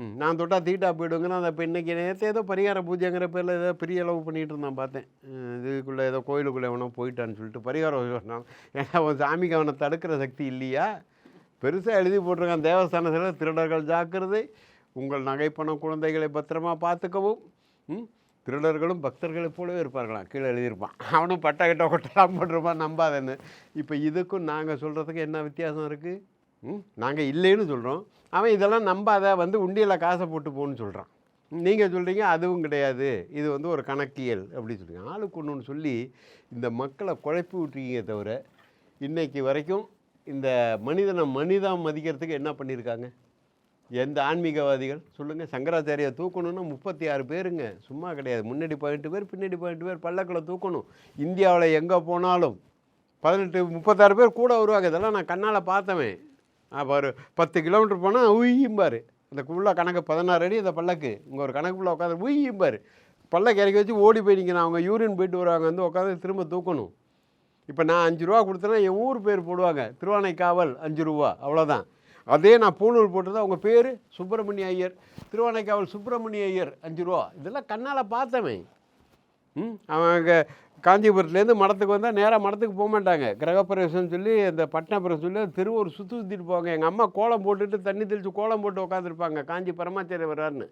ம் நான் தொட்டால் தீட்டா போயிடுவேங்கன்னு அந்த இப்போ இன்றைக்கி நேரத்தை ஏதோ பரிகார பூஜைங்கிற பேரில் ஏதோ பெரிய அளவு பண்ணிகிட்டு இருந்தான் பார்த்தேன். இதுக்குள்ளே ஏதோ கோயிலுக்குள்ளே எவனோ போயிட்டான்னு சொல்லிட்டு பரிகாரம் சொன்னான் ஏன்னா அவன் சாமிக்கு அவனை தடுக்கிற சக்தி இல்லையா? பெருசாக எழுதி போட்டிருக்கான் தேவஸ்தானத்தில் திருடர்கள் ஜாக்கிரதை உங்கள் நகைப்பணம் குழந்தைகளை பத்திரமா பார்த்துக்கவும். ம் திருடர்களும் பக்தர்களைப் போலவே இருப்பார்களாம். கீழே எழுதியிருப்பான். அவனும் பட்டை கிட்ட கொட்டலாம் போட்டிருப்பான் நம்பாதேன்னு. இப்போ இதுக்கும் நாங்கள் சொல்கிறதுக்கு என்ன வித்தியாசம் இருக்குது நாங்கள் இல்லைன்னு சொல்கிறோம் அவன் இதெல்லாம் நம்பாத வந்து உண்டியில் காசை போட்டு போன்னு சொல்கிறான் நீங்கள் சொல்கிறீங்க அதுவும் கிடையாது. இது வந்து ஒரு கணக்கியல் அப்படின்னு சொல்றீங்க. ஆளுக்கு ஒன்று சொல்லி இந்த மக்களை குழப்பி விட்டுருக்கீங்க தவிர இன்றைக்கு வரைக்கும் இந்த மனிதனை மனிதம் மதிக்கிறதுக்கு என்ன பண்ணியிருக்காங்க? எந்த ஆன்மீகவாதிகள்? சொல்லுங்கள் சங்கராச்சாரியை தூக்கணும்னா முப்பத்தி ஆறு பேருங்க. சும்மா கிடையாது. முன்னாடி பதினெட்டு பேர் பின்னாடி பதினெட்டு பேர் பல்லக்கில் தூக்கணும். இந்தியாவில் எங்கே போனாலும் பதினெட்டு முப்பத்தாறு பேர் கூட வருவாங்க. இதெல்லாம் நான் கண்ணால் பார்த்தவன். அப்போ ஒரு பத்து கிலோமீட்டர் போனால் உய்யும்பார் அந்த உள்ள கணக்கு பதினாறு அடி இந்த பல்லக்கு. இங்கே ஒரு கணக்குள்ள உட்காந்து உய்யும்பார் பல்லக்கு இறக்கி வச்சு ஓடி போய் நிற்கணும் அவங்க யூரின் போயிட்டு வருவாங்க. வந்து உட்காந்து திரும்ப தூக்கணும். இப்போ நான் அஞ்சு ரூபா கொடுத்தேன்னா என் ஊர் பேர் போடுவாங்க. திருவானைக்காவல் அஞ்சு ரூபா. அவ்வளோதான் அதே நான் பூணூல் போட்டது அவங்க பேர் சுப்பிரமணிய ஐயர். திருவானைக்காவல் சுப்பிரமணிய ஐயர் அஞ்சு ரூபா. இதெல்லாம் கண்ணால் பார்த்தவன். ம்? அவங்க காஞ்சிபுரத்துலேருந்து மடத்துக்கு வந்தால் நேராக மடத்துக்கு போக மாட்டாங்க. கிரகப்பிரவேசம் சொல்லி இந்த பட்டணப்பிரவேசம் சொல்லி திருவூர் சுற்றி சுற்றிட்டு போவாங்க. எங்கள் அம்மா கோலம் போட்டுட்டு தண்ணி தெளித்து கோலம் போட்டு உட்காந்துருப்பாங்க. காஞ்சி பரமாச்சாரிய வர்றாருன்னு.